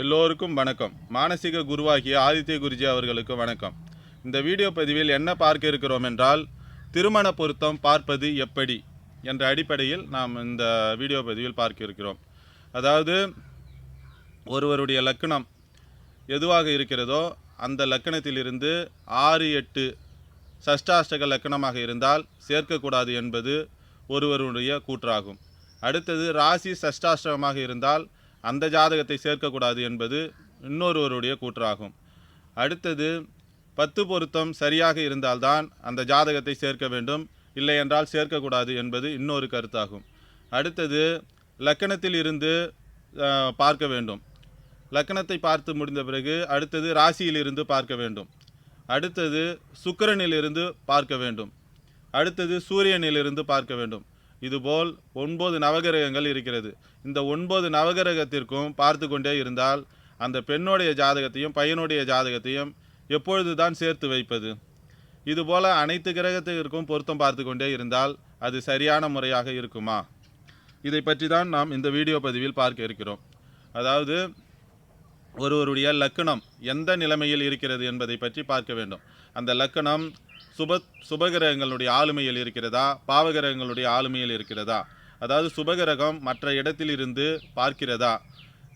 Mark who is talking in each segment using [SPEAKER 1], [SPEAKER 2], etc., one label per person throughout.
[SPEAKER 1] எல்லோருக்கும் வணக்கம். மானசீக குருவாகிய ஆதித்ய குருஜி அவர்களுக்கு வணக்கம். இந்த வீடியோ பதிவில் என்ன பார்க்க இருக்கிறோம் என்றால் திருமண பொருத்தம் பார்ப்பது எப்படி என்ற அடிப்படையில் நாம் இந்த வீடியோ பதிவில் பார்க்க இருக்கிறோம். அதாவது ஒருவருடைய லக்கணம் எதுவாக இருக்கிறதோ அந்த லக்கணத்திலிருந்து ஆறு எட்டு சஷ்டாஷ்டக லக்கணமாக இருந்தால் சேர்க்கக்கூடாது என்பது ஒருவருடைய கூற்றாகும். அடுத்தது ராசி சஷ்டாஷ்டகமாக இருந்தால் அந்த ஜாதகத்தை சேர்க்கக்கூடாது என்பது இன்னொருவருடைய கூற்றாகும். அடுத்தது பத்து பொருத்தம் சரியாக இருந்தால்தான் அந்த ஜாதகத்தை சேர்க்க வேண்டும். இல்லை என்றால் சேர்க்கக்கூடாது என்பது இன்னொரு கருத்தாகும். அடுத்தது லக்கணத்தில் இருந்து பார்க்க வேண்டும். லக்கணத்தை பார்த்து முடிந்த பிறகு அடுத்தது ராசியிலிருந்து பார்க்க வேண்டும். அடுத்தது சுக்கிரனிலிருந்து பார்க்க வேண்டும். அடுத்தது சூரியனிலிருந்து பார்க்க வேண்டும். இதுபோல் ஒன்பது நவகிரகங்கள் இருக்கிறது. இந்த ஒன்பது நவகிரகத்திற்கும் பார்த்து கொண்டே இருந்தால் அந்த பெண்ணுடைய ஜாதகத்தையும் பையனுடைய ஜாதகத்தையும் எப்பொழுது தான் சேர்த்து வைப்பது. இதுபோல் அனைத்து கிரகத்திற்கும் பொருத்தம் பார்த்து கொண்டே இருந்தால் அது சரியான முறையாக இருக்குமா? இதை பற்றி தான் நாம் இந்த வீடியோ பதிவில் பார்க்க இருக்கிறோம். அதாவது ஒருவருடைய லக்கணம் எந்த நிலைமையில் இருக்கிறது என்பதை பற்றி பார்க்க வேண்டும். அந்த லக்கணம் சுப சுபகிரகங்களுடைய ஆளுமையில் இருக்கிறதா? பாவகிரகங்களுடைய ஆளுமையில் இருக்கிறதா? அதாவது சுபகிரகம் மற்ற இடத்தில் இருந்து பார்க்கிறதா?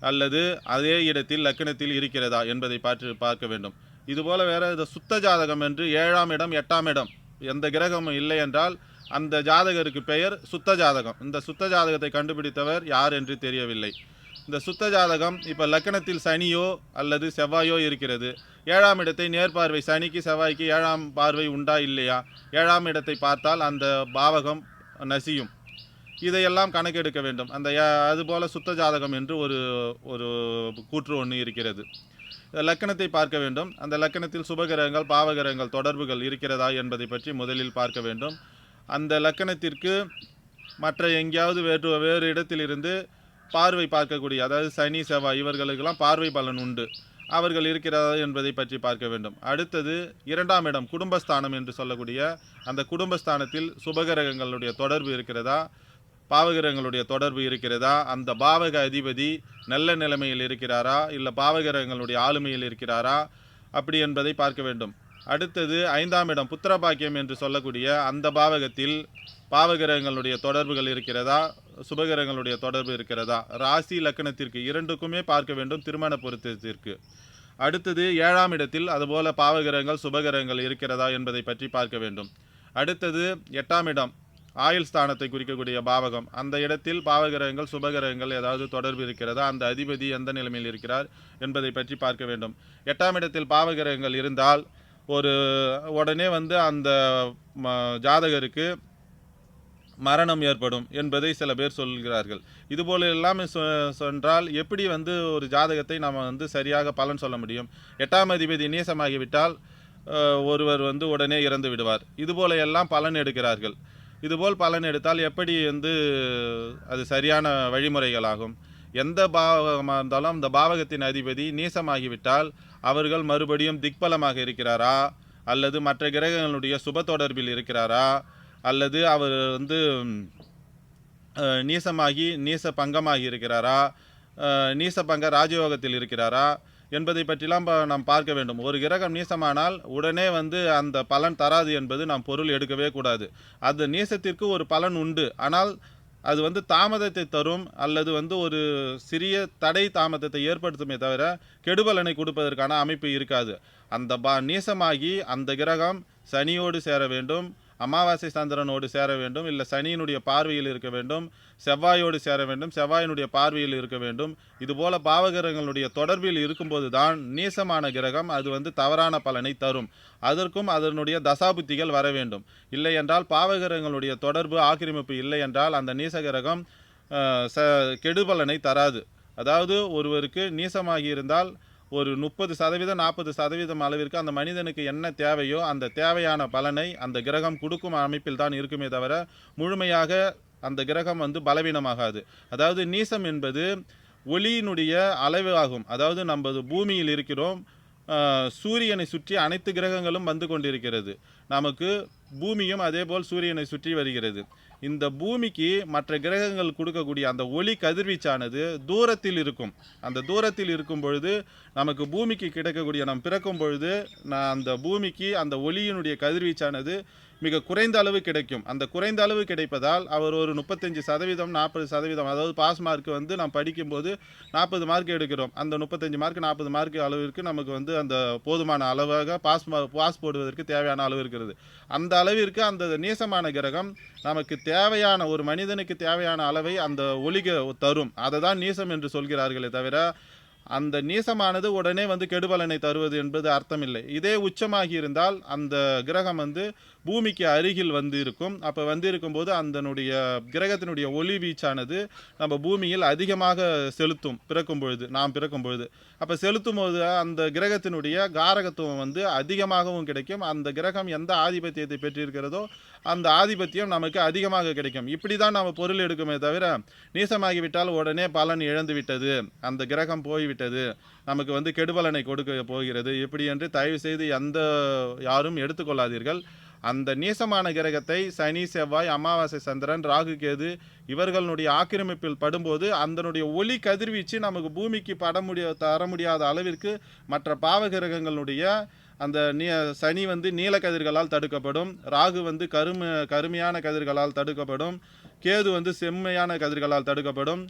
[SPEAKER 1] அல்லது அதே இடத்தில் லக்கணத்தில் இருக்கிறதா என்பதை பார்த்து பார்க்க வேண்டும். இதுபோல் வேறு இந்த சுத்த ஜாதகம் என்று ஏழாம் இடம் எட்டாம் இடம் எந்த கிரகமும் இல்லை என்றால் அந்த ஜாதகருக்கு பெயர் சுத்த ஜாதகம். இந்த சுத்த ஜாதகத்தை கண்டுபிடித்தவர் யார் என்று தெரியவில்லை. இந்த சுத்த ஜாதகம் இப்போ லக்கணத்தில் சனியோ அல்லது செவ்வாயோ இருக்கிறது. ஏழாம் இடத்தை நேர்பார்வை சனிக்கு செவ்வாய்க்கு ஏழாம் பார்வை உண்டா இல்லையா? ஏழாம் இடத்தை பார்த்தால் அந்த பாவகம் நசியும். இதையெல்லாம் கணக்கெடுக்க வேண்டும். அந்த அதுபோல் சுத்த ஜாதகம் என்று ஒரு ஒரு கூற்று ஒன்று இருக்கிறது. லக்கணத்தை பார்க்க வேண்டும். அந்த லக்கணத்தில் சுபகிரகங்கள் பாவகிரகங்கள் தொடர்புகள் இருக்கிறதா என்பதை பற்றி முதலில் பார்க்க வேண்டும். அந்த லக்கணத்திற்கு மற்ற எங்கேயாவது வேறு வேறு இடத்திலிருந்து பார்வை பார்க்கக்கூடிய அதாவது சனி செவ்வாய் இவர்களுக்கெல்லாம் பார்வை பலன் உண்டு. அவர்கள் இருக்கிறதா என்பதை பற்றி பார்க்க வேண்டும். அடுத்தது இரண்டாம் இடம் குடும்பஸ்தானம் என்று சொல்லக்கூடிய அந்த குடும்பஸ்தானத்தில் சுபகிரகங்களுடைய தொடர்பு இருக்கிறதா? பாவகிரகங்களுடைய தொடர்பு இருக்கிறதா? அந்த பாவக அதிபதி நல்ல நிலைமையில் இருக்கிறாரா? இல்லை பாவகிரகங்களுடைய ஆளுமையில் இருக்கிறாரா? அப்படி என்பதை பார்க்க வேண்டும். அடுத்தது ஐந்தாம் இடம் புத்திர பாக்கியம் என்று சொல்லக்கூடிய அந்த பாவகத்தில் பாவகிரகங்களுடைய தொடர்புகள் இருக்கிறதா? சுபகிரகங்களுடைய தொடர்பு இருக்கிறதா? ராசி லக்கணத்திற்கு இரண்டுக்குமே பார்க்க வேண்டும் திருமண பொருத்தத்திற்கு. அடுத்தது ஏழாம் இடத்தில் அதுபோல பாவகிரகங்கள் சுபகிரகங்கள் இருக்கிறதா என்பதை பற்றி பார்க்க வேண்டும். அடுத்தது எட்டாம் இடம் ஆயுள் ஸ்தானத்தை குறிக்கக்கூடிய பாவகம். அந்த இடத்தில் பாவகிரகங்கள் சுபகிரகங்கள் ஏதாவது தொடர்பு இருக்கிறதா? அந்த அதிபதி எந்த நிலைமையில் இருக்கிறார் என்பதை பற்றி பார்க்க வேண்டும். எட்டாம் இடத்தில் பாவகிரகங்கள் இருந்தால் ஒரு உடனே வந்து அந்த ஜாதகருக்கு மரணம் ஏற்படும் என்பதை சில பேர் சொல்கிறார்கள். இதுபோல எல்லாமே சொன்றால் எப்படி வந்து ஒரு ஜாதகத்தை நாம் வந்து சரியாக பலன் சொல்ல முடியும்? எட்டாம் அதிபதி நீசமாகிவிட்டால் ஒருவர் வந்து உடனே இறந்து விடுவார். இதுபோல எல்லாம் பலன் எடுக்கிறார்கள். இதுபோல் பலன் எடுத்தால் எப்படி வந்து அது சரியான வழிமுறைகளாகும்? எந்த பாவகமாக இருந்தாலும் அந்த பாவகத்தின் அதிபதி நீசமாகிவிட்டால் அவர்கள் மறுபடியும் திக்பலமாக இருக்கிறாரா? அல்லது மற்ற கிரகங்களுடைய சுப தொடர்பில் இருக்கிறாரா? அல்லது அவர் வந்து நீசமாகி நீச பங்கமாகி இருக்கிறாரா? நீச பங்க ராஜயோகத்தில் இருக்கிறாரா? என்பதை பற்றிலாம் ப- நாம் பார்க்க வேண்டும். ஒரு கிரகம் நீசமானால் உடனே வந்து அந்த பலன் தராது என்பது நாம் பொருள் எடுக்கவே கூடாது. அது நீசத்திற்கு ஒரு பலன் உண்டு. ஆனால் அது வந்து தாமதத்தை தரும் அல்லது வந்து ஒரு சிறிய தடை தாமதத்தை ஏற்படுத்துமே தவிர கெடுபலனை கொடுப்பதற்கான அமைப்பு இருக்காது. அந்த பா நீசமாகி அந்த கிரகம் சனியோடு சேர வேண்டும். அமாவாசை சந்திரனோடு சேர வேண்டும். இல்லை சனியினுடைய பார்வையில் இருக்க வேண்டும். செவ்வாயோடு சேர வேண்டும். செவ்வாயினுடைய பார்வையில் இருக்க வேண்டும். இதுபோல பாவகிரகங்களுடைய தொடர்பில் இருக்கும்போது தான் நீசமான கிரகம் அது வந்து தவறான பலனை தரும். அதற்கும் அதனுடைய தசாபுத்திகள் வர வேண்டும். இல்லை என்றால் பாவகிரகங்களுடைய தொடர்பு ஆக்கிரமிப்பு இல்லை என்றால் அந்த நீச கிரகம் ச கெடுபலனை தராது. அதாவது ஒருவருக்கு நீசமாகி இருந்தால் ஒரு முப்பது சதவீதம் நாற்பது சதவீதம் அளவிற்கு அந்த மனிதனுக்கு என்ன தேவையோ அந்த தேவையான பலனை அந்த கிரகம் கொடுக்கும் அமைப்பில் தான் இருக்குமே தவிர முழுமையாக அந்த கிரகம் வந்து பலவீனமாகாது. அதாவது நீசம் என்பது ஒளியினுடைய அளவு ஆகும். அதாவது நமது பூமியில் இருக்கிறோம் சூரியனை சுற்றி அனைத்து கிரகங்களும் வந்து கொண்டிருக்கிறது. நமக்கு பூமியும் அதேபோல் சூரியனை சுற்றி வருகிறது. இந்த பூமிக்கு மற்ற கிரகங்கள் கொடுக்கக்கூடிய அந்த ஒளி கதிர்வீச்சானது தூரத்தில் இருக்கும். அந்த தூரத்தில் இருக்கும் பொழுது நமக்கு பூமிக்கு கிடைக்கக்கூடிய நாம் பிறக்கும் பொழுது நான் அந்த பூமிக்கு அந்த ஒளியினுடைய கதிர்வீச்சானது மிக குறைந்த அளவு கிடைக்கும். அந்த குறைந்த அளவு கிடைப்பதால் அவர் ஒரு முப்பத்தஞ்சு சதவீதம் நாற்பது சதவீதம் அதாவது பாஸ் மார்க் வந்து நாம் படிக்கும்போது நாற்பது மார்க் எடுக்கிறோம். அந்த முப்பத்தஞ்சு மார்க் நாற்பது மார்க் அளவிற்கு நமக்கு வந்து அந்த போதுமான அளவாக பாஸ் மா- பாஸ் போடுவதற்கு தேவையான அளவு இருக்கிறது. அந்த அளவிற்கு அந்த நீசமான கிரகம் நமக்கு தேவையான ஒரு மனிதனுக்கு தேவையான அளவை அந்த ஒளிக தரும். அதை தான் நீசம் என்று சொல்கிறார்களே தவிர அந்த நீசமானது உடனே வந்து கெடுபலனை தருவது என்பது அர்த்தமில்லை. இதே உச்சமாகி இருந்தால் அந்த கிரகம் வந்து பூமிக்கு அருகில் வந்து இருக்கும் அப்போ வந்து இருக்கும்போது அந்தனுடைய கிரகத்தினுடைய ஒளி வீச்சானது நம்ம பூமியில் அதிகமாக செலுத்தும் பிறக்கும் பொழுது நாம் பிறக்கும் பொழுது அப்போ செலுத்தும் போது அந்த கிரகத்தினுடைய காரகத்துவம் வந்து அதிகமாகவும் கிடைக்கும். அந்த கிரகம் எந்த ஆதிபத்தியத்தை பெற்றிருக்கிறதோ அந்த ஆதிபத்தியம் நமக்கு அதிகமாக கிடைக்கும். இப்படி தான் நம்ம பொருள் எடுக்குமே தவிர நீசமாகிவிட்டால் உடனே பலன் இழந்து விட்டது அந்த கிரகம் போய்விட்டது. நமக்கு வந்து கெடுபலனை கொடுக்க போகிறது. இப்படி என்று தயவு செய்து எந்த யாரும் எடுத்துக்கொள்ளாதீர்கள். அந்த நீசமான கிரகத்தை சனி செவ்வாய் அமாவாசை சந்திரன் ராகு கேது இவர்களுடைய ஆக்கிரமிப்பில் படும்போது அதனுடைய ஒளி கதிர்வீச்சு நமக்கு பூமிக்கு பட முடிய தர முடியாத அளவிற்கு மற்ற பாவ கிரகங்களுடைய அந்த நீ சனி வந்து நீல கதிர்களால் தடுக்கப்படும் ராகு வந்து கரும கருமையான கதிர்களால் தடுக்கப்படும் கேது வந்து செம்மையான கதிர்களால் தடுக்கப்படும்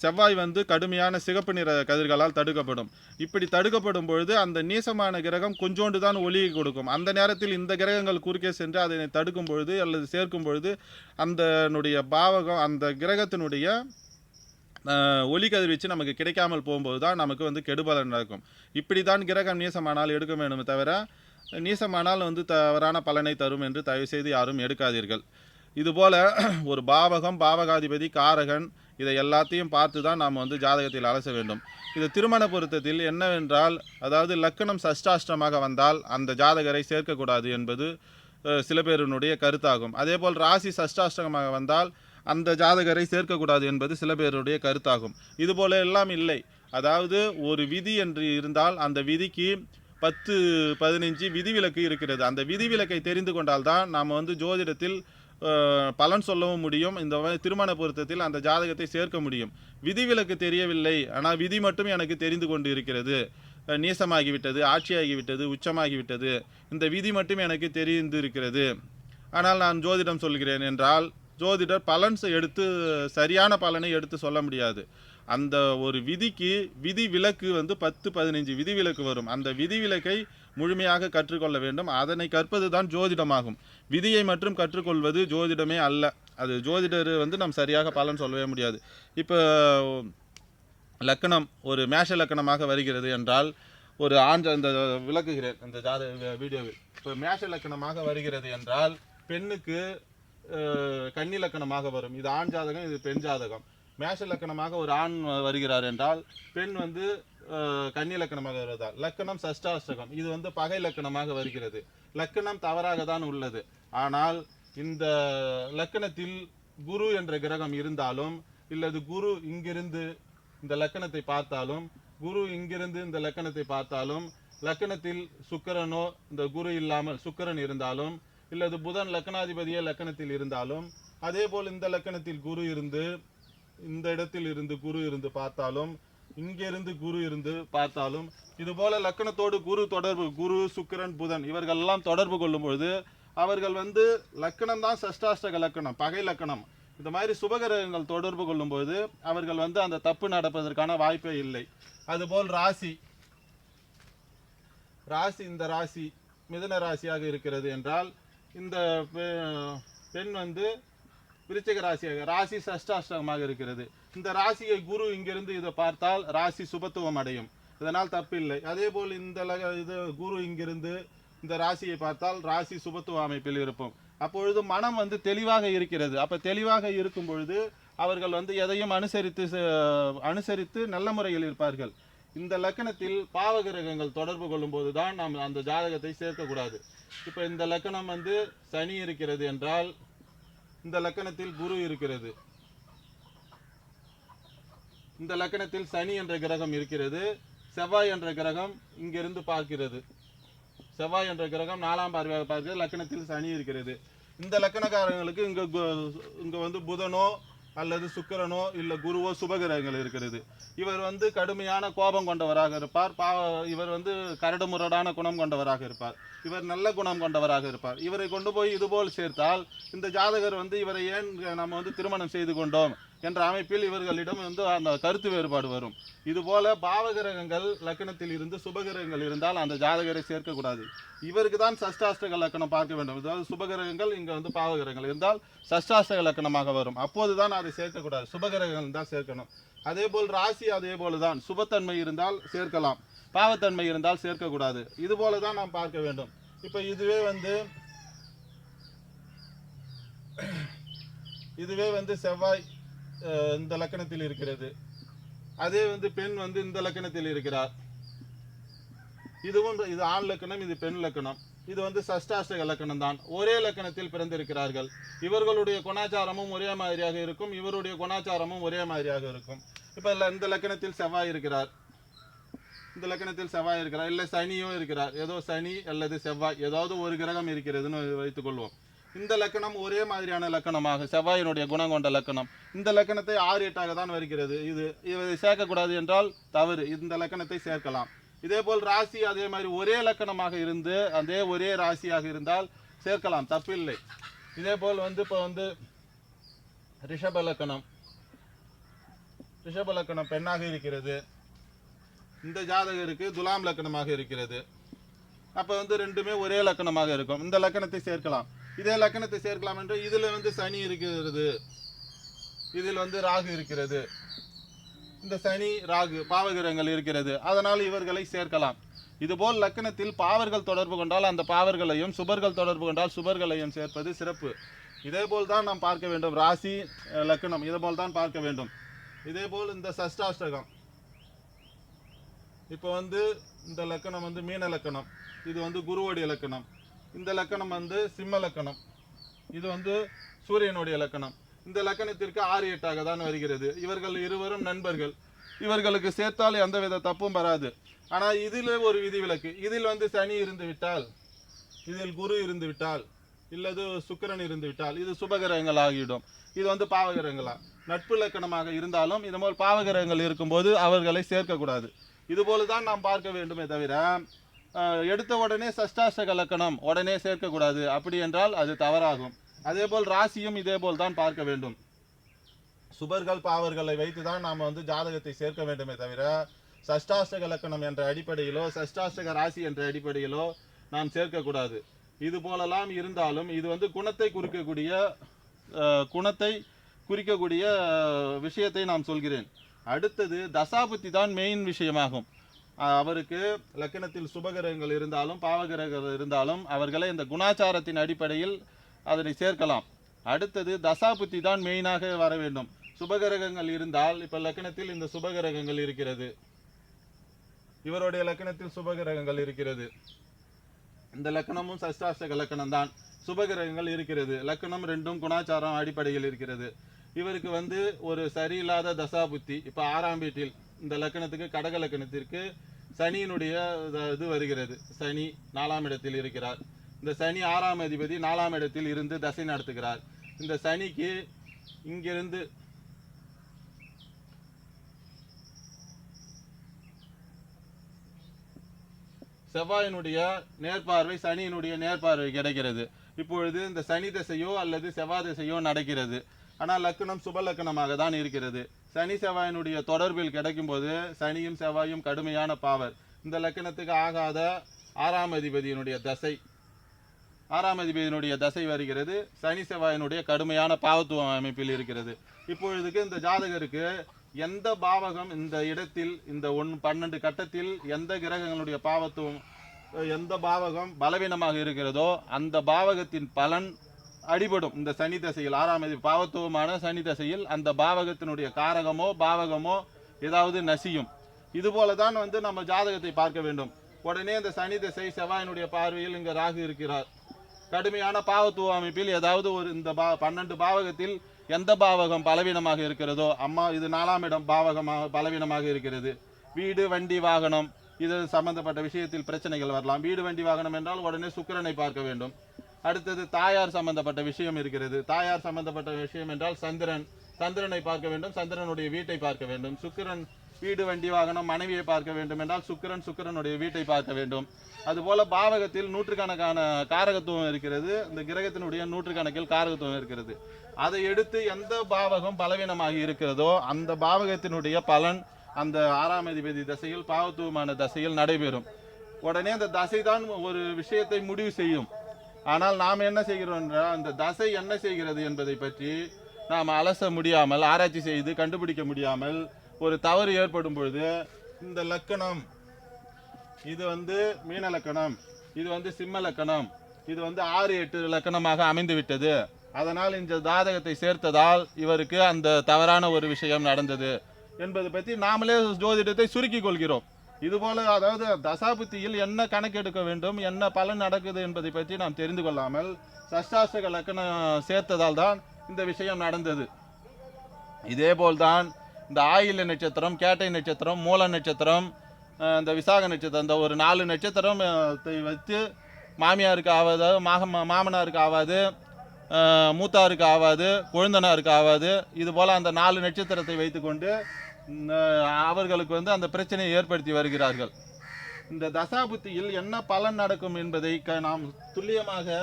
[SPEAKER 1] செவ்வாய் வந்து கடுமையான சிகப்பு நிற கதிர்களால் தடுக்கப்படும். இப்படி தடுக்கப்படும் பொழுது அந்த நீசமான கிரகம் கொஞ்சோண்டு தான் ஒளியை கொடுக்கும். அந்த நேரத்தில் இந்த கிரகங்கள் குறுக்கே சென்று அதனை தடுக்கும் பொழுது அல்லது சேர்க்கும் பொழுது அந்தனுடைய பாவகம் அந்த கிரகத்தினுடைய ஒலி கதிர்வீச்சு நமக்கு கிடைக்காமல் போகும்போது தான் நமக்கு வந்து கெடுபலன் நடக்கும். இப்படி தான் கிரகம் நீசமானால் எடுக்க வேண்டுமே தவிர நீசமானால் வந்து தவறான பலனை தரும் என்று தயவு செய்து யாரும் எடுக்காதீர்கள். இதுபோல் ஒரு பாவகம் பாவகாதிபதி காரகன் இதை எல்லாத்தையும் பார்த்து தான் நாம் வந்து ஜாதகத்தில் அலச வேண்டும். இது திருமண பொருத்தத்தில் என்னவென்றால் அதாவது லக்கணம் சஷ்டாஷ்டமாக வந்தால் அந்த ஜாதகரை சேர்க்கக்கூடாது என்பது சில பேரினுடைய கருத்தாகும். அதேபோல் ராசி சஷ்டாஷ்டகமாக வந்தால் அந்த ஜாதகரை சேர்க்கக்கூடாது என்பது சில பேருடைய கருத்தாகும். இதுபோல எல்லாம் இல்லை. அதாவது ஒரு விதி என்று இருந்தால் அந்த விதிக்கு பத்து பதினஞ்சு விதிவிலக்கு இருக்கிறது. அந்த விதிவிலக்கை தெரிந்து கொண்டால்தான் நாம் வந்து ஜோதிடத்தில் பலன் சொல்லவும் முடியும். இந்த திருமண பொருத்தத்தில் அந்த ஜாதகத்தை சேர்க்க முடியும். விதிவிலக்கு தெரியவில்லை. ஆனால் விதி மட்டும் எனக்கு தெரிந்து கொண்டு இருக்கிறது நீசமாகிவிட்டது ஆட்சியாகிவிட்டது உச்சமாகிவிட்டது. இந்த விதி மட்டும் எனக்கு தெரிந்து இருக்கிறது ஆனால் நான் ஜோதிடம் சொல்கிறேன் என்றால் ஜோதிடர் பலன்ஸை எடுத்து சரியான பலனை எடுத்து சொல்ல முடியாது. அந்த ஒரு விதிக்கு விதி விலக்கு வந்து பத்து பதினைஞ்சு விதி விலக்கு வரும். அந்த விதி விலக்கை முழுமையாக கற்றுக்கொள்ள வேண்டும். அதனை கற்பது தான் ஜோதிடமாகும். விதியை மட்டும் கற்றுக்கொள்வது ஜோதிடமே அல்ல. அது ஜோதிடர் வந்து நம்ம சரியாக பலன் சொல்லவே முடியாது. இப்போ லக்கணம் ஒரு மேஷ லக்கணமாக வருகிறது என்றால் ஒரு ஆண் அந்த விளக்குகிறேன் இந்த ஜாத வீடியோவில். இப்போ மேஷ லக்கணமாக வருகிறது என்றால் பெண்ணுக்கு கன்னிலக்கணமாக வரும். இது ஆண் ஜாதகம் இது பெண் ஜாதகம். மேஷ லக்கணமாக ஒரு ஆண் வருகிறார் என்றால் பெண் வந்து கன்னிலக்கணமாக வருவதால் லக்கணம் சஷ்டாஷ்டகம். இது வந்து பகை லக்கணமாக வருகிறது. லக்கணம் தவறாக தான் உள்ளது. ஆனால் இந்த லக்கணத்தில் குரு என்ற கிரகம் இருந்தாலும் இல்லது குரு இங்கிருந்து இந்த லக்கணத்தை பார்த்தாலும் குரு இங்கிருந்து இந்த லக்கணத்தை பார்த்தாலும் லக்கணத்தில் சுக்கிரனோ இந்த குரு இல்லாமல் சுக்கரன் இருந்தாலும் இல்லது புதன் லக்கணாதிபதியே லக்கணத்தில் இருந்தாலும் அதே போல் இந்த லக்கணத்தில் குரு இருந்து இந்த இடத்தில் இருந்து குரு இருந்து பார்த்தாலும் இங்கிருந்து குரு இருந்து பார்த்தாலும் இது போல லக்கணத்தோடு குரு தொடர்பு குரு சுக்கிரன் புதன் இவர்கள்லாம் தொடர்பு கொள்ளும் பொழுது அவர்கள் வந்து லக்கணம் தான் சஷ்டாஷ்டக லக்கணம் பகை லக்கணம். இந்த மாதிரி சுபகிரகங்கள் தொடர்பு கொள்ளும்போது அவர்கள் வந்து அந்த தப்பு நடப்பதற்கான வாய்ப்பே இல்லை. அதுபோல் ராசி. ராசி இந்த ராசி மிதன ராசியாக இருக்கிறது என்றால் இந்த பெண் வந்து விருச்சிக ராசியாக ராசி சஷ்டாஷ்டமாக இருக்கிறது. இந்த ராசியை குரு இங்கிருந்து இதை பார்த்தால் ராசி சுபத்துவம் அடையும். இதனால் தப்பில்லை. அதே போல் இந்த லக- இது குரு இங்கிருந்து இந்த ராசியை பார்த்தால் ராசி சுபத்துவ அமைப்பில் இருப்போம். அப்பொழுது மனம் வந்து தெளிவாக இருக்கிறது. அப்போ தெளிவாக இருக்கும் பொழுது அவர்கள் வந்து எதையும் அனுசரித்து அனுசரித்து நல்ல முறையில் இருப்பார்கள். இந்த லக்கணத்தில் பாவகிரகங்கள் தொடர்பு கொள்ளும்போது தான் நாம் அந்த ஜாதகத்தை சேர்க்கக்கூடாது. இப்போ இந்த லக்கணம் வந்து சனி இருக்கிறது என்றால் இந்த லக்கணத்தில் குரு இருக்கிறது. இந்த லக்கணத்தில் சனி என்ற கிரகம் இருக்கிறது. செவ்வாய் என்ற கிரகம் இங்கிருந்து பார்க்கிறது. செவ்வாய் என்ற கிரகம் நாலாம் பார்வையாக பார்க்கிறது. லக்கணத்தில் சனி இருக்கிறது. இந்த லக்கணக்காரங்களுக்கு இங்கே இங்கே வந்து புதனோ அல்லது சுக்கிரனோ இல்லை குருவோ சுபகிரகங்கள் இருக்கிறது. இவர் வந்து கடுமையான கோபம் கொண்டவராக இருப்பார். பா இவர் வந்து கரடுமுரடான குணம் கொண்டவராக இருப்பார். இவர் நல்ல குணம் கொண்டவராக இருப்பார். இவரை கொண்டு போய் இதுபோல் சேர்த்தால் இந்த ஜாதகர் வந்து இவரை ஏன் நம்ம வந்து திருமணம் செய்து கொண்டோம்? என்ற அமைப்பில் இவர்களிடம் வந்து அந்த கருத்து வேறுபாடு வரும். இதுபோல பாவகிரகங்கள் லக்கணத்தில் இருந்து சுபகிரகங்கள் இருந்தால் அந்த ஜாதகரை சேர்க்கக்கூடாது. இவருக்கு தான் சஷ்டாஷ்டக லக்கணம் பார்க்க வேண்டும். அதாவது சுபகிரகங்கள் இங்கே வந்து பாவகிரகங்கள் இருந்தால் சஷ்டாஷ்டக லக்கணமாக வரும். அப்போது தான் அதை சேர்க்கக்கூடாது. சுபகிரகங்கள் தான் சேர்க்கணும். அதே போல் ராசி அதே போல தான் சுபத்தன்மை இருந்தால் சேர்க்கலாம். பாவத்தன்மை இருந்தால் சேர்க்கக்கூடாது. இது போல தான் நாம் பார்க்க வேண்டும். இப்போ இதுவே வந்து இதுவே வந்து செவ்வாய் இந்த லக்கணத்தில் இருக்கிறது. அதே வந்து பெண் வந்து இந்த லக்கணத்தில் இருக்கிறார். இதுவும் இது ஆண் லக்கணம் இது பெண் லக்கணம். இது வந்து சஷ்டாஷ்டக லக்கணம் தான் ஒரே லக்கணத்தில் பிறந்திருக்கிறார்கள். இவர்களுடைய குணாச்சாரமும் ஒரே மாதிரியாக இருக்கும். இவருடைய குணாச்சாரமும் ஒரே மாதிரியாக இருக்கும். இப்போ இந்த லக்கணத்தில் செவ்வாய் இருக்கிறார். இந்த லக்கணத்தில் செவ்வாய் இருக்கிறார். இல்லை சனியும் இருக்கிறார். ஏதோ சனி அல்லது செவ்வாய் ஏதாவது ஒரு கிரகம் இருக்கிறதுன்னு வைத்துக்கொள்வோம் இந்த லக்கணம் ஒரே மாதிரியான லக்கணமாக செவ்வாயினுடைய குணம் கொண்ட லக்கணம். இந்த லக்கணத்தை ஆறு எட்டாக தான் வருகிறது. இது இதை சேர்க்கக்கூடாது என்றால் தவறு. இந்த லக்கணத்தை சேர்க்கலாம். இதே போல் ராசி அதே மாதிரி ஒரே லக்கணமாக இருந்து அதே ஒரே ராசியாக இருந்தால் சேர்க்கலாம். தப்பில்லை. இதே போல் வந்து இப்போ வந்து ரிஷப லக்கணம். ரிஷப லக்கணம் பெண்ணாக இருக்கிறது. இந்த ஜாதகருக்கு துலாம் லக்கணமாக இருக்கிறது. அப்போ வந்து ரெண்டுமே ஒரே லக்கணமாக இருக்கும். இந்த லக்கணத்தை சேர்க்கலாம். இதே லக்கணத்தை சேர்க்கலாம் என்று இதில் வந்து சனி இருக்கிறது. இதில் வந்து ராகு இருக்கிறது. இந்த சனி ராகு பாவகிரகங்கள் இருக்கிறது. அதனால் இவர்களை சேர்க்கலாம். இதுபோல் லக்கணத்தில் பாவர்கள் தொடர்பு கொண்டால் அந்த பாவர்களையும் சுபர்கள் தொடர்பு கொண்டால் சுபர்களையும் சேர்ப்பது சிறப்பு. இதேபோல் தான் நாம் பார்க்க வேண்டும். ராசி அஹ், லக்கணம் இதேபோல் தான் பார்க்க வேண்டும். இதேபோல் இந்த சஷ்டாஷ்டகம். இப்போ வந்து இந்த லக்கணம் வந்து மீன லக்கணம். இது வந்து குருவோடைய லக்கணம். இந்த லக்கணம் வந்து சிம்ம லக்கணம். இது வந்து சூரியனுடைய லக்கணம். இந்த லக்கணத்திற்கு ஆறு எட்டாக தான் வருகிறது. இவர்கள் இருவரும் நண்பர்கள். இவர்களுக்கு சேர்த்தால் எந்தவித தப்பும் வராது. ஆனால் இதில் ஒரு விதிவிலக்கு. இதில் வந்து சனி இருந்து விட்டால் இதில் குரு இருந்து விட்டால் இல்லது சுக்கிரன் இருந்து விட்டால் இது சுபகிரகங்கள் ஆகிவிடும். இது வந்து பாவகிரகங்களா? நட்பு லக்கணமாக இருந்தாலும் இது போல் பாவகிரகங்கள் இருக்கும்போது அவர்களை சேர்க்கக்கூடாது. இதுபோல தான் நாம் பார்க்க வேண்டுமே தவிர எடுத்த உடனே சஷ்டாஷ்டக லக்கணம் உடனே சேர்க்கக்கூடாது. அப்படி என்றால் அது தவறாகும். அதேபோல் ராசியும் இதேபோல் தான் பார்க்க வேண்டும். சுபர்கள் பாவர்களை வைத்து தான் நாம் வந்து ஜாதகத்தை சேர்க்க வேண்டுமே தவிர சஷ்டாஷ்டக லக்கணம் என்ற அடிப்படையிலோ சஷ்டாஷ்டக ராசி என்ற அடிப்படையிலோ நாம் சேர்க்கக்கூடாது. இது போலலாம் இருந்தாலும் இது வந்து குணத்தை குறிக்கக்கூடிய குணத்தை குறிக்கக்கூடிய விஷயத்தை நான் சொல்கிறேன். அடுத்தது தசாபுத்தி தான் மெயின் விஷயமாகும். அவருக்கு லக்கணத்தில் சுபகிரகங்கள் இருந்தாலும் பாவகிரகங்கள் இருந்தாலும் அவர்களை இந்த குணாச்சாரத்தின் அடிப்படையில் அதனை சேர்க்கலாம். அடுத்தது தசாபுத்தி தான் மெயினாக வர வேண்டும். சுபகிரகங்கள் இருந்தால் இப்போ லக்கணத்தில் இந்த சுபகிரகங்கள் இருக்கிறது. இவருடைய லக்கணத்தில் சுபகிரகங்கள் இருக்கிறது. இந்த லக்கணமும் சஷ்டாஷ்டக லக்கணம் தான் சுபகிரகங்கள் இருக்கிறது. லக்கணம் ரெண்டும் குணாச்சாரம் அடிப்படையில் இருக்கிறது. இவருக்கு வந்து ஒரு சரியில்லாத தசாபுத்தி இப்போ ஆறாம் வீட்டில் இந்த லக்கணத்துக்கு கடக லக்கணத்திற்கு சனியினுடைய இது- வருகிறது. சனி நாலாம் இடத்தில் இருக்கிறார். இந்த சனி ஆறாம் அதிபதி நாலாம் இடத்தில் இருந்து தசை நடத்துகிறார். இந்த சனிக்கு இங்கிருந்து செவ்வாயினுடைய நேர்பார்வை சனியினுடைய நேர்பார்வை கிடைக்கிறது. இப்பொழுது இந்த சனி திசையோ அல்லது செவ்வாய் திசையோ நடக்கிறது. ஆனால் லக்கணம் சுப லக்கணமாக தான் இருக்கிறது. சனி செவ்வாயினுடைய தொடர்பில் கிடைக்கும்போது சனியும் செவ்வாயும் கடுமையான பாவர். இந்த லக்கணத்துக்கு ஆகாத ஆறாம் அதிபதியினுடைய தசை. ஆறாம் அதிபதியினுடைய தசை வருகிறது. சனி செவ்வாயினுடைய கடுமையான பாவத்துவ அமைப்பில் இருக்கிறது. இப்பொழுதுக்கு இந்த ஜாதகருக்கு எந்த பாவகம் இந்த இடத்தில் இந்த ஒன் பன்னெண்டு கட்டத்தில் எந்த கிரகங்களுடைய பாவத்துவம் எந்த பாவகம் பலவீனமாக இருக்கிறதோ அந்த பாவகத்தின் பலன் அடிபடும். இந்த சனி தசையில் ஆறாம் அதிபதி பாவத்துவமான சனி தசையில் அந்த பாவகத்தினுடைய காரகமோ பாவகமோ ஏதாவது நசியும். இதுபோல தான் வந்து நம்ம ஜாதகத்தை பார்க்க வேண்டும். உடனே இந்த சனி திசை செவ்வாயினுடைய பார்வையில் இங்கே ராகு இருக்கிறார். கடுமையான பாவத்துவ அமைப்பில் ஏதாவது ஒரு இந்த பா பன்னெண்டு பாவகத்தில் எந்த பாவகம் பலவீனமாக இருக்கிறதோ அம்மா இது நாலாம் இடம் பாவகமாக பலவீனமாக இருக்கிறது. வீடு வண்டி வாகனம் இது சம்பந்தப்பட்ட விஷயத்தில் பிரச்சனைகள் வரலாம். வீடு வண்டி வாகனம் என்றால் உடனே சுக்கிரனை பார்க்க வேண்டும். அடுத்தது தாயார் சம்பந்தப்பட்ட விஷயம் இருக்கிறது. தாயார் சம்பந்தப்பட்ட விஷயம் என்றால் சந்திரன். சந்திரனை பார்க்க வேண்டும். சந்திரனுடைய வீட்டை பார்க்க வேண்டும். சுக்கிரன் வீடு வண்டி வாகனம் மனைவியை பார்க்க வேண்டும் என்றால் சுக்கிரன் சுக்கிரனுடைய வீட்டை பார்க்க வேண்டும். அதுபோல பாவகத்தில் நூற்றுக்கணக்கான காரகத்துவம் இருக்கிறது. இந்த கிரகத்தினுடைய நூற்றுக்கணக்கில் காரகத்துவம் இருக்கிறது. அதை எடுத்து எந்த பாவகம் பலவீனமாக இருக்கிறதோ அந்த பாவகத்தினுடைய பலன் அந்த ஆறாம் அதிபதி தசையில் பாவத்துவமான தசையில் நடைபெறும். உடனே அந்த தசை தான் ஒரு விஷயத்தை முடிவு செய்யும். ஆனால் நாம் என்ன செய்கிறோம் என்றால் அந்த தசை என்ன செய்கிறது என்பதை பற்றி நாம் அலச முடியாமல் ஆராய்ச்சி செய்து கண்டுபிடிக்க முடியாமல் ஒரு தவறு ஏற்படும் பொழுது இந்த லக்கணம் இது வந்து மீன லக்கணம் இது வந்து சிம்ம லக்கணம் இது வந்து ஆறு எட்டு லக்கணமாக அமைந்து விட்டது அதனால் இந்த ஜாதகத்தை சேர்த்ததால் இவருக்கு அந்த தவறான ஒரு விஷயம் நடந்தது என்பது பற்றி நாமளே ஜோதிடத்தை சுருக்கிக் கொள்கிறோம். இதுபோல அதாவது தசாபுத்தியில் என்ன கணக்கெடுக்க வேண்டும் என்ன பலன் நடக்குது என்பதை பற்றி நாம் தெரிந்து கொள்ளாமல் சஷ்டாசக லக்கணம் சேர்த்ததால் தான் இந்த விஷயம் நடந்தது. இதேபோல்தான் இந்த ஆயில்ய நட்சத்திரம் கேட்டை நட்சத்திரம் மூல நட்சத்திரம் இந்த விசாக நட்சத்திரம் இந்த ஒரு நாலு நட்சத்திரம் தை வைத்து மாமியாருக்கு ஆகாது மாக மாமனாருக்கு ஆகாது மூத்தாருக்கு ஆகாது கொழுந்தனாருக்கு ஆகாது இது போல் அந்த நாலு நட்சத்திரத்தை வைத்துக்கொண்டு அவர்களுக்கு வந்து அந்த பிரச்சனையை ஏற்படுத்தி வருகிறார்கள். இந்த தசாபுத்தியில் என்ன பலன் நடக்கும் என்பதை க நாம் துல்லியமாக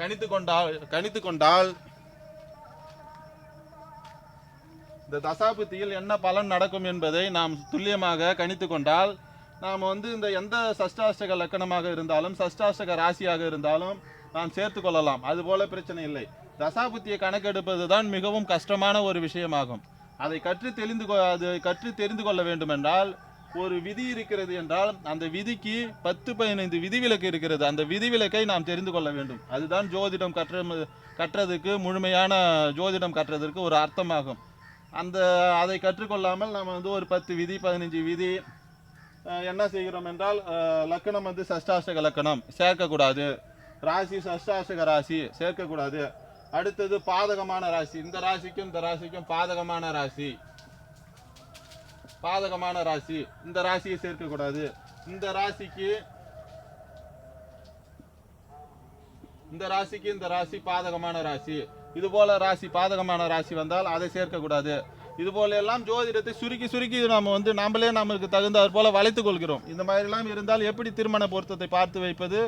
[SPEAKER 1] கணித்து கொண்டால் கணித்து கொண்டால் இந்த தசாபுத்தியில் என்ன பலன் நடக்கும் என்பதை நாம் துல்லியமாக கணித்து கொண்டால் நாம் வந்து இந்த எந்த சஷ்டாஷ்டக லக்கணமாக இருந்தாலும் சஷ்டாஷ்டக ராசியாக இருந்தாலும் நாம் சேர்த்து கொள்ளலாம். அதுபோல பிரச்சனை இல்லை. தசாபுத்தியை கணக்கெடுப்பது தான் மிகவும் கஷ்டமான ஒரு விஷயமாகும். அதை கற்று தெளிந்து அதை கற்று தெரிந்து கொள்ள வேண்டும் என்றால் ஒரு விதி இருக்கிறது என்றால் அந்த விதிக்கு பத்து பதினைந்து விதிவிலக்கு இருக்கிறது. அந்த விதிவிலக்கை நாம் தெரிந்து கொள்ள வேண்டும். அதுதான் ஜோதிடம் கற்ற கற்றதுக்கு முழுமையான ஜோதிடம் கற்றதற்கு ஒரு அர்த்தமாகும். அந்த அதை கற்றுக்கொள்ளாமல் நம்ம வந்து ஒரு பத்து விதி பதினஞ்சு விதி என்ன செய்கிறோம் என்றால் லக்கணம் வந்து சஷ்டாஷ்டக லக்கணம். சேர்க்கக்கூடாது. ராசி சஷ்டாஷ்டக ராசி சேர்க்கக்கூடாது. அடுத்தது பாதகமான ராசி. இந்த ராசிக்கும் இந்த ராசிக்கும் பாதகமான ராசி. பாதகமான ராசி. இந்த ராசியை சேர்க்கக்கூடாது. இந்த ராசிக்கு இந்த ராசிக்கு இந்த ராசி பாதகமான ராசி. இது போல ராசி பாதகமான ராசி வந்தால் அதை சேர்க்கக்கூடாது. இது போல எல்லாம் ஜோதிடத்தை சுருக்கி சுருக்கி நாம் வந்து நம்மளே நமக்கு தகுந்தாற் போல வளைத்துக் கொள்கிறோம். இந்த மாதிரி எல்லாம் இருந்தால் எப்படி திருமண பொருத்தத்தை பார்த்து வைப்பது?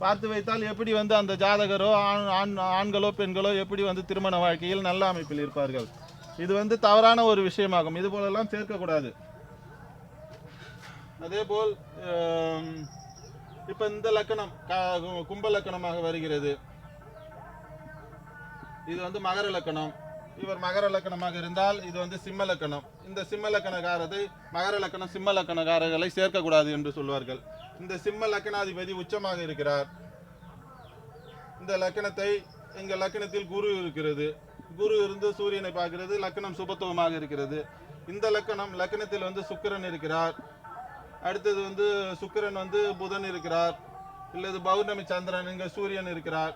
[SPEAKER 1] பார்த்து வைத்தால் எப்படி வந்து அந்த ஜாதகரோ ஆண் ஆண் ஆண்களோ பெண்களோ எப்படி வந்து திருமண வாழ்க்கையில் நல்ல அமைப்பில் இருப்பார்கள்? இது வந்து தவறான ஒரு விஷயமாகும். இது போலெல்லாம் சேர்க்கக்கூடாது அதே போல் இப்போ இந்த லக்கணம் கும்ப லக்கணமாக வருகிறது. இது வந்து மகர லக்கணம். இவர் மகர லக்கணமாக இருந்தால் இது வந்து சிம்ம லக்கணம். இந்த சிம்ம லக்கணக்காரத்தை மகர லக்கணம் சிம்ம லக்கணக்காரர்களை சேர்க்கக்கூடாது என்று சொல்வார்கள். இந்த சிம்ம லக்கணாதிபதி உச்சமாக இருக்கிறார். இந்த லக்கணத்தை எங்கள் லக்கணத்தில் குரு இருக்கிறது. குரு இருந்து சூரியனை பார்க்கிறது லக்கணம் சுபத்துவமாக இருக்கிறது. இந்த லக்கணம் லக்கணத்தில் வந்து சுக்கிரன் இருக்கிறார். அடுத்தது வந்து சுக்கிரன் வந்து புதன் இருக்கிறார். இல்லது பௌர்ணமி சந்திரன் இங்கே சூரியன் இருக்கிறார்.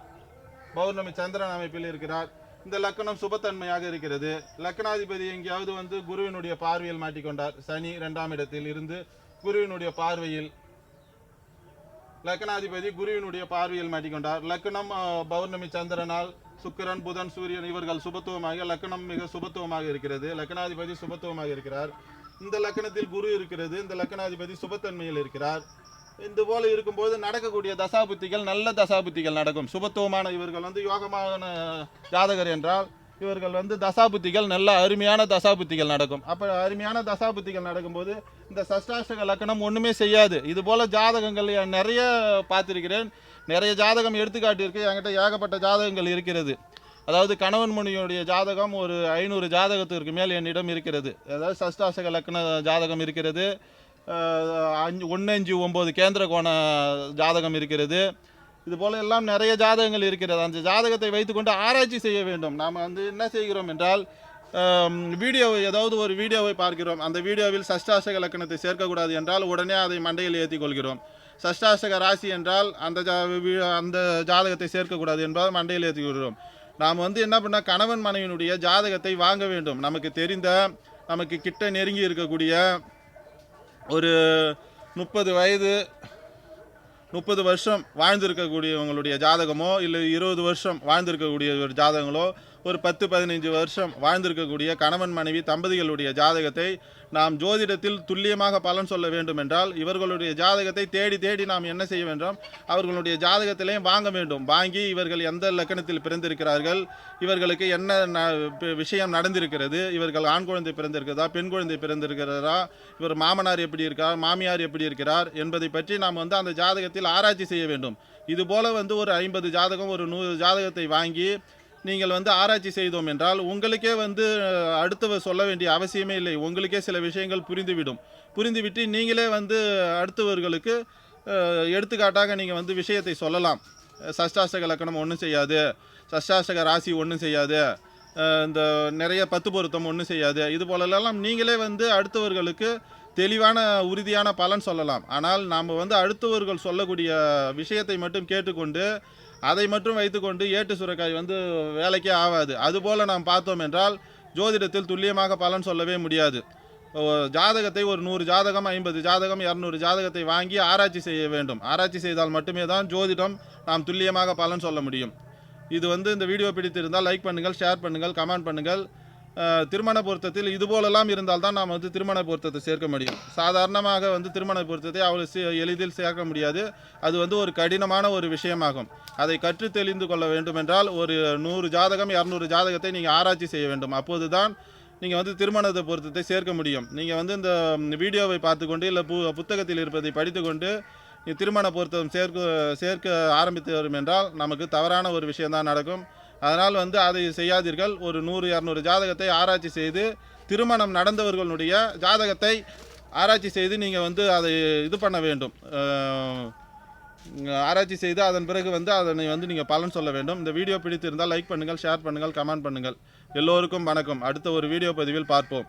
[SPEAKER 1] பௌர்ணமி சந்திரன் அமைப்பில் இருக்கிறார். இந்த லக்கணம் சுபத்தன்மையாக இருக்கிறது. லக்கணாதிபதி எங்கேயாவது வந்து குருவினுடைய பார்வையில் மாட்டிக்கொண்டார். சனி இரண்டாம் இடத்தில் இருந்து குருவினுடைய பார்வையில் லக்னாதிபதி குருவினுடைய பார்வையில் மாட்டிக்கொண்டார். லக்கணம் பௌர்ணமி சந்திரனால் சுக்கிரன் புதன் சூரியன் இவர்கள் சுபத்துவமாக லக்னம் மிக சுபத்துவமாக இருக்கிறது. லக்னாதிபதி சுபத்துவமாக இருக்கிறார். இந்த லக்கணத்தில் குரு இருக்கிறது. இந்த லக்கணாதிபதி சுபத்தன்மையில் இருக்கிறார். இந்த போல இருக்கும்போது நடக்கக்கூடிய தசாபுத்திகள் நல்ல தசாபுத்திகள் நடக்கும். சுபத்துவமான இவர்கள் வந்து யோகமான ஜாதகர் என்றால் இவர்கள் வந்து தசாபுத்திகள் நல்ல அருமையான தசாபுத்திகள் நடக்கும். அப்போ அருமையான தசாபுத்திகள் நடக்கும்போது இந்த சஷ்டாஷ்டக லக்கணம் ஒன்றுமே செய்யாது. இது போல் ஜாதகங்கள் நிறைய பார்த்துருக்கிறேன். நிறைய ஜாதகம் எடுத்துக்காட்டியிருக்கு. என்கிட்ட ஏகப்பட்ட ஜாதகங்கள் இருக்கிறது. அதாவது கணவன் மணியுடைய ஜாதகம் ஒரு ஐநூறு ஜாதகத்திற்கு மேல் என்னிடம் இருக்கிறது. அதாவது சஷ்டாசக லக்ன ஜாதகம் இருக்கிறது. அஞ்சு ஒன்று அஞ்சு ஒம்பது கேந்திர கோண ஜாதகம் இருக்கிறது. இது போல எல்லாம் நிறைய ஜாதகங்கள் இருக்கிறது. அந்த ஜாதகத்தை வைத்துக்கொண்டு ஆராய்ச்சி செய்ய வேண்டும். நாம் வந்து என்ன செய்கிறோம் என்றால் வீடியோவை ஏதாவது ஒரு வீடியோவை பார்க்கிறோம். அந்த வீடியோவில் சஷ்டாசக லக்கணத்தை சேர்க்கக்கூடாது என்றால் உடனே அதை மண்டையில் ஏற்றி கொள்கிறோம் சஷ்டாசக ராசி என்றால் அந்த ஜா வீ- அந்த ஜாதகத்தை சேர்க்கக்கூடாது என்பதால் மண்டையில் ஏற்றிக் கொள்கிறோம் நாம் வந்து என்ன பண்ணால் கணவன் மனைவியினுடைய ஜாதகத்தை வாங்க வேண்டும். நமக்கு தெரிந்த நமக்கு கிட்ட நெருங்கி இருக்கக்கூடிய ஒரு முப்பது வயது முப்பது வருஷம் வாழ்ந்திருக்கக்கூடியவங்களுடைய ஜாதகமோ இல்லை இருபது வருஷம் வாழ்ந்திருக்கக்கூடிய ஒரு ஜாதகங்களோ ஒரு பத்து பதினைஞ்சு வருஷம் வாழ்ந்திருக்கக்கூடிய கணவன் மனைவி தம்பதிகளுடைய ஜாதகத்தை நாம் ஜோதிடத்தில் துல்லியமாக பலன் சொல்ல வேண்டும் என்றால் இவர்களுடைய ஜாதகத்தை தேடி தேடி நாம் என்ன செய்ய வேண்டும் அவர்களுடைய ஜாதகத்திலையும் வாங்க வேண்டும். வாங்கி இவர்கள் எந்த லக்கணத்தில் பிறந்திருக்கிறார்கள்? இவர்களுக்கு என்ன ந- விஷயம் நடந்திருக்கிறது? இவர்கள் ஆண் குழந்தை பிறந்திருக்கிறதா? பெண் குழந்தை பிறந்திருக்கிறதா? இவர் மாமனார் எப்படி இருக்கார்? மாமியார் எப்படி இருக்கிறார்? என்பதை பற்றி நாம் வந்து அந்த ஜாதகத்தில் ஆராய்ச்சி செய்ய வேண்டும். இதுபோல் வந்து ஒரு ஐம்பது ஜாதகம் ஒரு நூறு ஜாதகத்தை வாங்கி நீங்கள் வந்து ஆராய்ச்சி செய்தோம் என்றால் உங்களுக்கே வந்து அஹ், அடுத்தவர் சொல்ல வேண்டிய அவசியமே இல்லை. உங்களுக்கே சில விஷயங்கள் புரிந்துவிடும். புரிந்துவிட்டு நீங்களே வந்து அடுத்தவர்களுக்கு எடுத்துக்காட்டாக நீங்கள் வந்து விஷயத்தை சொல்லலாம். சஷ்டாஷ்டக லக்கணம் ஒன்றும் செய்யாது. சஷ்டாஷ்டக ராசி ஒன்றும் செய்யாது. இந்த நிறைய பத்து பொருத்தம் ஒன்றும் செய்யாது. இது போலெல்லாம் நீங்களே வந்து அடுத்தவர்களுக்கு தெளிவான உறுதியான பலன் சொல்லலாம். ஆனால் நாம் வந்து அடுத்தவர்கள் சொல்லக்கூடிய விஷயத்தை மட்டும் கேட்டுக்கொண்டு அதை மட்டும் வைத்துக்கொண்டு ஏட்டு சுரைக்காய் வந்து வேலைக்கே ஆகாது. அதுபோல் நாம் பார்த்தோம் என்றால் ஜோதிடத்தில் துல்லியமாக பலன் சொல்லவே முடியாது. ஜாதகத்தை ஒரு நூறு ஜாதகம் ஐம்பது ஜாதகம் இரநூறு ஜாதகத்தை வாங்கி ஆராய்ச்சி செய்ய வேண்டும். ஆராய்ச்சி செய்தால் மட்டுமே தான் ஜோதிடம் நாம் துல்லியமாக பலன் சொல்ல முடியும். இது வந்து இந்த வீடியோ பிடித்திருந்தால் லைக் பண்ணுங்கள் ஷேர் பண்ணுங்கள் கமெண்ட் பண்ணுங்கள். திருமண பொருத்தத்தில் இது போலெல்லாம் இருந்தால் தான் நாம் வந்து திருமண பொருத்தத்தை சேர்க்க முடியும். சாதாரணமாக வந்து திருமண பொருத்தத்தை அவ்வளோ எளிதில் சேர்க்க முடியாது. அது வந்து ஒரு கடினமான ஒரு விஷயமாகும். அதை கற்று தெளிந்து கொள்ள வேண்டுமென்றால் ஒரு நூறு ஜாதகம் இரநூறு ஜாதகத்தை நீங்கள் ஆராய்ச்சி செய்ய வேண்டும். அப்போது தான் நீங்கள் வந்து திருமணத்தை பொருத்தத்தை சேர்க்க முடியும். நீங்கள் வந்து இந்த வீடியோவை பார்த்துக்கொண்டு இல்லை பு புத்தகத்தில் இருப்பதை படித்துக்கொண்டு நீ திருமண பொருத்தம் சேர்க்க சேர்க்க ஆரம்பித்து வரும் என்றால் நமக்கு தவறான ஒரு விஷயம்தான் நடக்கும். அதனால் வந்து அதை செய்யாதீர்கள். ஒரு நூறு இரநூறு ஜாதகத்தை ஆராய்ச்சி செய்து திருமணம் நடந்தவர்களுடைய ஜாதகத்தை ஆராய்ச்சி செய்து நீங்கள் வந்து அதை இது பண்ண வேண்டும். ஆராய்ச்சி செய்து அதன் பிறகு வந்து அதனை வந்து நீங்கள் பலன் சொல்ல வேண்டும். இந்த வீடியோ பிடித்திருந்தால் லைக் பண்ணுங்கள் ஷேர் பண்ணுங்கள் கமெண்ட் பண்ணுங்கள். எல்லோருக்கும் வணக்கம். அடுத்த ஒரு வீடியோ பதிவில் பார்ப்போம்.